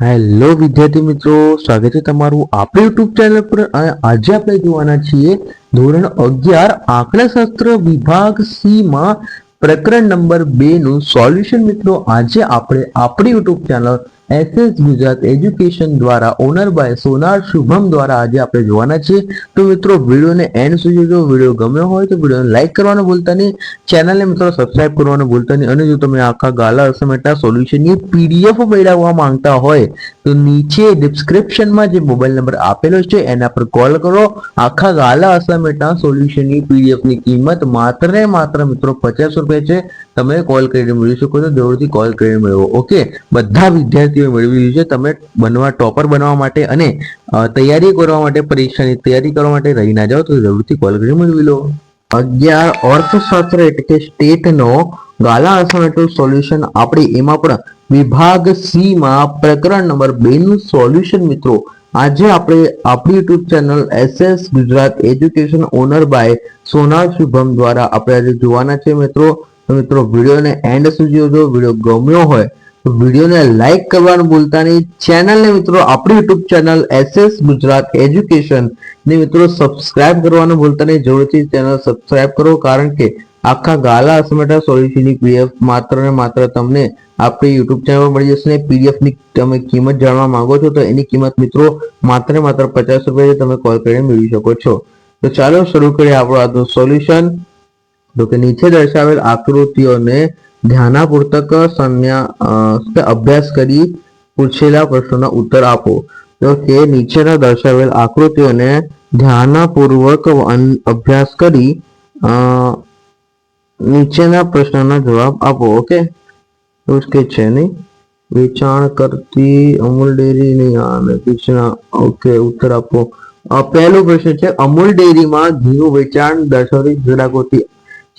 Hello વિદ્યાર્થી મિત્રો, સ્વાગત છે તમારું આપણી યુટ્યુબ ચેનલ પર આજે આપણે જોવાના છીએ ધોરણ અગિયાર, આંકડાશાસ્ત્ર વિભાગ સી માં પ્રકરણ નંબર બે નું સોલ્યુશન. મિત્રો, આજે આપણે આપણી YouTube channel SS Gujarat education દ્વારા ઓનર બાય સોનાર શુભમ દ્વારા આજે આપણે જોવાના છીએ. તો મિત્રો, વિડીયોને એન્ડ સુધી જો વીડિયો ગમ્યો હોય તો વિડીયોને લાઇક કરવાનું ભૂલતા નહીં. ચેનલને મિત્રો સબસ્ક્રાઇબ કરવાનું ભૂલતા નહીં. અને જો તમે આખા ગાલા અસમેટા સોલ્યુશનની પીડીએફ મેળવવા માંગતા હોય, તો નીચે ડિસ્ક્રિપ્શનમાં જે મોબાઈલ નંબર આપેલો છે, એના પર કોલ કરો. આખા ગાલા અસમેટા સોલ્યુશનની પીડીએફની કિંમત માત્ર ને માત્ર મિત્રો પચાસ રૂપિયા છે. તમે કોલ કરીને મેળવી શકો છો જરૂરથી કોલ કરીને મેળવો. ઓકે બધા વિદ્યાર્થીઓ મેળવી લીધું છે. તમે બનવા ટોપર બનવા માટે અને તૈયારી કરવા માટે, પરીક્ષાની તૈયારી કરવા માટે રહી ના જાઓ તો જરૂરથી કોલ કરીને મેળવી લો. અગિયાર અર્થશાસ્ત્ર એટલે કે સ્ટેટનો ગાલા અસાઇનમેન્ટનું સોલ્યુશન આપણે એમાં પણ વિભાગ સી માં પ્રકરણ નંબર બે નું સોલ્યુશન મિત્રો. આજે આપણે આપણી YouTube channel SS Gujarat education owner by Sonar Shubham દ્વારા આપણે આજે જોવાના છે મિત્રો. તો મિત્રો, વિડીયોને એન્ડ સુધી જોજો વીડિયો ગમ્યો હોય, તો વિડીયોને લાઈક કરવાનું ભૂલતા નહીં. ચેનલને મિત્રો, આપણી YouTube channel SS Gujarat education ને મિત્રો સબસ્ક્રાઇબ કરવાનું ભૂલતા નહીં. જરૂરથી ચેનલ સબસ્ક્રાઇબ કરો, કારણ કે આખા ગાલા અસમેટા સોલ્યુશનની પીડીએફ માત્ર ને માત્ર તમને આપણી યુટ્યુબ ચેનલ પર મળી જશે ને પીડીએફની તમે કિંમત જાણવા માંગો છો, તો એની કિંમત મિત્રો માત્ર ને માત્ર પચાસ રૂપિયા તમે કોલ કરીને મેળવી શકો છો. તો ચાલો શરૂ કરીએ આપણું આજનું સોલ્યુશન. તો કે નીચે દર્શાવેલ આકૃતિઓને ધ્યાનાપૂર્વક અભ્યાસ કરી પૂછેલા પ્રશ્નોના ઉત્તર આપો તો કે નીચેના દર્શાવેલ આકૃતિઓને ધ્યાનપૂર્વક અભ્યાસ કરી નીચેના પ્રશ્નના જવાબ આપો ઓકે કે છે નહીં વેચાણ કરતી અમૂલ ડેરી નહીં અને બીજા ઓકે ઉત્તર આપો પહેલો પ્રશ્ન છે અમૂલ ડેરીમાં ઘીનું વેચાણ દર્શાવતી ચિત્રાકૃતિ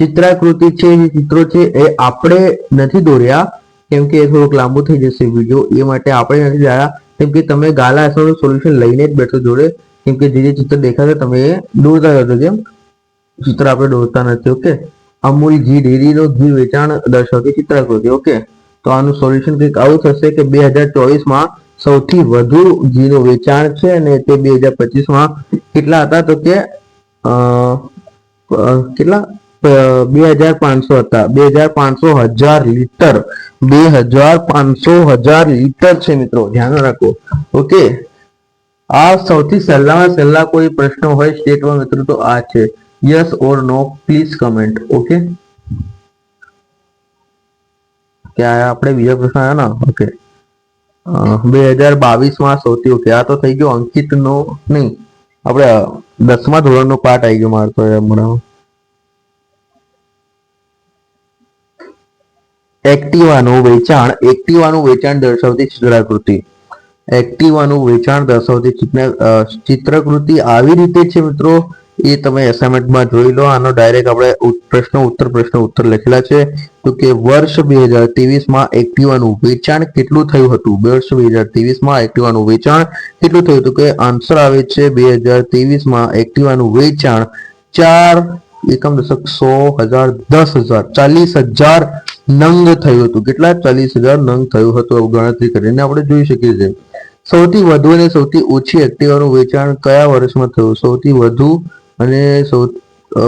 ચિત્રાકૃતિ છે, જે ચિત્રો છે, એ આપણે નથી દોર્યા. કેમ કે એ થોડુંક લાંબુ થઈ જશે વીડિયો એ માટે આપણે નથી દોર્યા. કેમ કે તમે ગાલા અસરનું સોલ્યુશન લઈને જ બેઠો જોડે. કેમ કે જે જે ચિત્ર દેખાશે તમે એ દોરતા જશો કેમ ચિત્ર આપણે દોરતા નથી ઓકે અમૂલ ઘી ડેરીનો ઘી વેચાણ દર્શાવતી ચિત્રાકૃતિ ઓકે તો આનું સોલ્યુશન કંઈક આવું થશે કે બે હજાર ચોવીસમાં સૌથી વધુ ઘીનું વેચાણ છે અને તે બે હજાર પચીસમાં કેટલા હતા તો કે કેટલા? પાંચસો હતા. બે હજાર પાંચસો હજાર લીટર. બે હજાર પાંચસો હજાર લીટર છે મિત્રો. ધ્યાન રાખો. ઓકે? આ સૌથી સહેલામાં સહેલા કોઈ પ્રશ્ન હોય સ્ટેટમાં મિત્રો તો આ છે. Yes or no please comment okay? કે આપણે બીજો પ્રશ્ન આવ્યો ને? ઓકે. બે હજાર બાવીસમાં સૌથી ઓકે. આ તો થઈ ગયો અંકિત નો નહીં. આપણે દસમા ધોરણનો પાઠ આવી ગયો મારતો હમણાં એક્ટિવાનું વેચાણ એક્ટિવાનું વેચાણ દર્શાવતી ચિત્રાકૃતિ. એક્ટિવાનું વેચાણ દર્શાવતી ચિત્ર- ચિત્રકૃતિ આવી રીતે છે મિત્રો? એ તમે એસાઇનમેન્ટમાં જોઈ લો. આનો ડાયરેક્ટ આપણે પ્રશ્ન ઉત્તર પ્રશ્ન ઉત્તર લખેલા છે. તો કે વર્ષ બે હજાર ત્રેવીસમાં એક્ટિવાનું વેચાણ કેટલું થયું હતું? વર્ષ બે હજાર ત્રેવીસમાં એક્ટિવાનું વેચાણ કેટલું થયું હતું? કે આન્સર આવે છે બે હજાર ત્રેવીસમાં એક્ટિવાનું વેચાણ ચાર એકમ દશક સો હજાર, દસ હજાર, ચાલીસ હજાર નંગ થયું હતું. કેટલા? ચાલીસ હજાર નંગ થયું હતું ગણતરી કરીને આપણે જોઈ શકીએ છીએ. સૌથી વધુ અને સૌથી ઓછી એક્ટિવાનું વેચાણ કયા વર્ષમાં થયું? સૌથી વધુ અને સૌ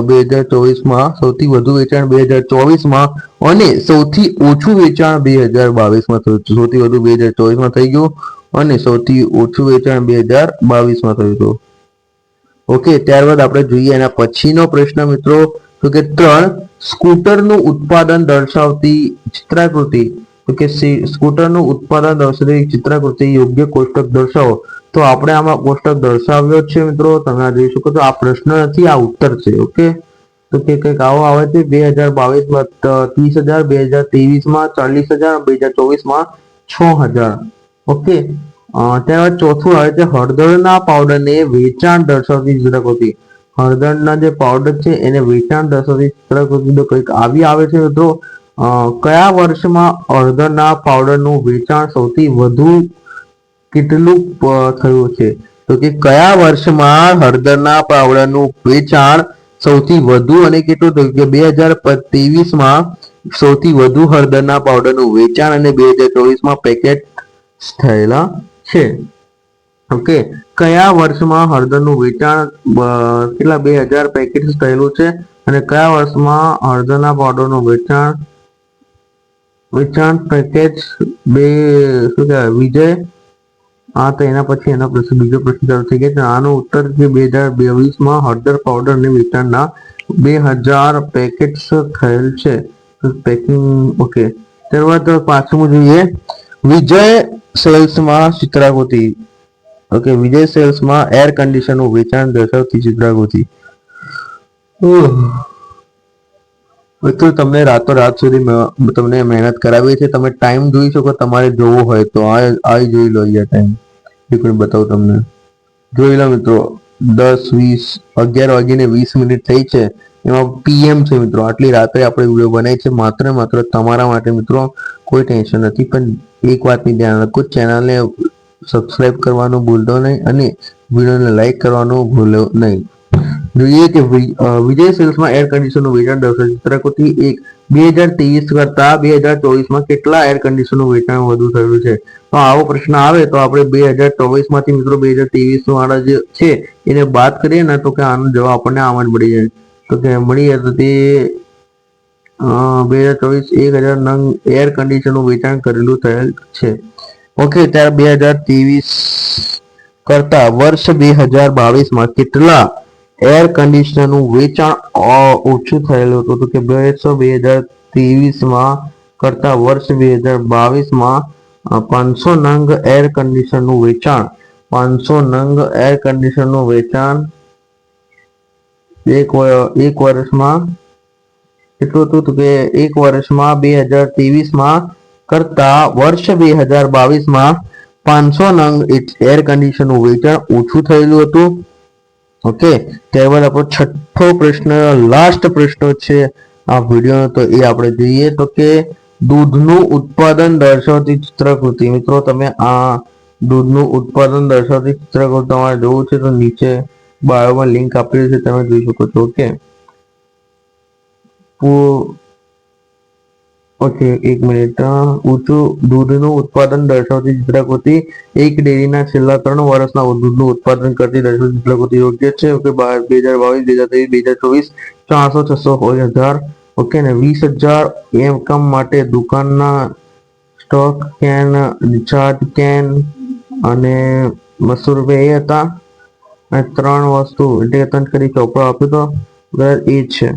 બે હજાર ચોવીસમાં, સૌથી વધુ વેચાણ બે હજાર ચોવીસમાં અને સૌથી ઓછું વેચાણ બે હજાર બાવીસમાં થયું સૌથી વધુ બે હજાર ચોવીસમાં થઈ ગયું અને સૌથી ઓછું વેચાણ બે હજાર બાવીસમાં થયું હતું. ઓકે, ત્યારબાદ આપણે જોઈએ એના પછીનો પ્રશ્ન મિત્રો, તો કે ત્રણ, સ્કૂટરનું ઉત્પાદન દર્શાવતી ચિત્રાકૃતિ, તો કે સ્કૂટરનું ઉત્પાદન દર્શાવતી ચિત્રાકૃતિ યોગ્ય કોષ્ટક દર્શાવો. તો આપણે આમાં કોષ્ટક દર્શાવ્યો છે મિત્રો, તમે આ જોઈ શકો છો, આ પ્રશ્ન નથી, આ ઉત્તર છે, ઓકે? તો કે કંઈક આવો આવે છે બે હજાર બાવીસમાં ત્રીસ હજાર બે હજાર ત્રેવીસમાં, ચાલીસ હજાર બે હજાર ચોવીસમાં, છ હજાર, ઓકે? ત્યારબાદ ચોથું આવે છે હળદરના પાવડરને વેચાણ દર્શાવતી ચિત્રકૃતિ. હળદરના જે પાવડર છે એને વેચાણ દર્શાવતી ચિત્રકૃતિ કંઈક આવી આવે છે તો કયા વર્ષમાં હળદરના પાવડરનું વેચાણ સૌથી વધુ કેટલું થયું છે? તો કે કયા વર્ષમાં હળદરના પાવડરનું વેચાણ સૌથી વધુ અને કેટલું થયું? કે બે હજાર ત્રેવીસમાં સૌથી વધુ હળદરના પાવડરનું વેચાણ અને બે હજાર ચોવીસમાં પેકેટ થયેલા છે. ઓકે. કયા વર્ષમાં હળદરનું વેચાણ કેટલા બે હજાર પેકેટ થયેલું છે અને કયા વર્ષમાં હળદરના પાવડરનું વેચાણ વેચાણ પેકેજ બે, શું કહેવાય, વિજય? આ તો એના પછી એના પ્રશ્ન, બીજો પ્રશ્ન ચાલુ થઈ ગયો આનો ઉત્તર છે બે હજાર બાવીસમાં હળદર પાવડર અને વેચાણના બે હજાર પેકેટ્સ થયેલ છે. Packing, okay. ત્યારબાદ પાછું જોઈએ. વિજય સેલ્સમાં ચિત્રાકૃતિ ઓકે, વિજય સેલ્સમાં એર કન્ડિશનનું વેચાણ દર્શાવતી ચિત્રાકૃતિ ઉહ. મિત્રો, તમને રાતો રાત સુધી તમને મહેનત કરાવી છે. તમે ટાઈમ જોઈ શકો, તમારે જોવો હોય તો આ જોઈ લો અહીંયા ટાઈમ મિનિટ બતાવું તમને. જોઈ લો મિત્રો, દસ, વીસ, અગિયાર વાગીને વીસ મિનિટ થઈ છે. એમાં પીએમ છે મિત્રો. આટલી રાત્રે આપણે વીડિયો બનાવી છે. માત્ર માત્ર તમારા માટે મિત્રો, કોઈ ટેન્શન નથી. પણ એક વાતની ધ્યાન રાખો ચેનલને સબસ્ક્રાઇબ કરવાનું ભૂલતો નહીં અને વિડીયોને લાઈક કરવાનું ભૂલો નહીં. જોઈએ કે વિજય સેલ્સમાં એર કન્ડિશનનું વેચાણ દર્શાવે ચિત્રકૃતિ એક, બે હજાર ત્રેવીસ કરતા બે હજાર ચોવીસમાં કેટલા એર કન્ડિશનનું વેચાણ વધુ થયું છે? તો આવો પ્રશ્ન આવે તો આપણે બે હજાર ચોવીસમાંથી મિત્રો બે હજાર ત્રેવીસ વાળા જે છે એને બાદ કરીએ ને તો કે આનો જવાબ આપણને આમ જ મળી જાય. તો કે મળી જાય તો તે બે હજાર ચોવીસ એક હજાર નંગ એર કન્ડિશનનું વેચાણ કરેલું થયેલ છે. ઓકે ત્યારે બે હજાર ત્રેવીસ કરતા વર્ષ બે હજાર બાવીસમાં કેટલા એર કન્ડિશનરનું વેચાણ ઓછું થયેલું હતું? કે વર્ષ બે હજાર ત્રેવીસમાં કરતા વર્ષ બે હજાર બાવીસમાં પાંચસો નંગ એર કન્ડિશનનું વેચાણ, પાંચસો નંગ એર કન્ડિશનનું વેચાણ એક એક વર્ષમાં કેટલું હતું કે એક વર્ષમાં બે હજાર ત્રેવીસમાં કરતા વર્ષ બે હજાર બાવીસમાં પાંચસો નંગ એર કન્ડિશનનું વેચાણ ઓછું થયેલું હતું. ઓકે ત્યારબાદ આપણો છઠ્ઠો પ્રશ્ન લાસ્ટ પ્રશ્ન છે આ વીડિયો તો એ આપણે જોઈએ તો કે દૂધનું ઉત્પાદન દર્શાવતી ચિત્રકૃતિ. મિત્રો, તમે આ દૂધનું ઉત્પાદન દર્શાવતી ચિત્રકૃતિ તમારે જોવું છે તો નીચે બાયોમાં લિંક આપેલી છે, તમે જોઈ શકો છો. ઓકે. ઓકે એક મિનિટ ઊંચું દૂધનું ઉત્પાદન દર્શાવતી ચિત્રકૃતિ એક ડેરીના છેલ્લા ત્રણ વર્ષના દૂધનું ઉત્પાદન કરતી દર્શાવતી ચિત્રકૃતિ યોગ્ય છે? ઓકે બાર, બે હજાર બાવીસ, બે હજાર ત્રેવીસ, બે હજાર ચોવીસ, ચારસો, છસો હજાર. ઓકે ને વીસ હજાર એકમ માટે દુકાનના સ્ટોક કેન રિચાર્જ કેન અને બસો રૂપિયા એ હતા. અને ત્રણ વસ્તુ, એટલે ત્રણ કરી ચોપડો આપ્યો તો. એ છે.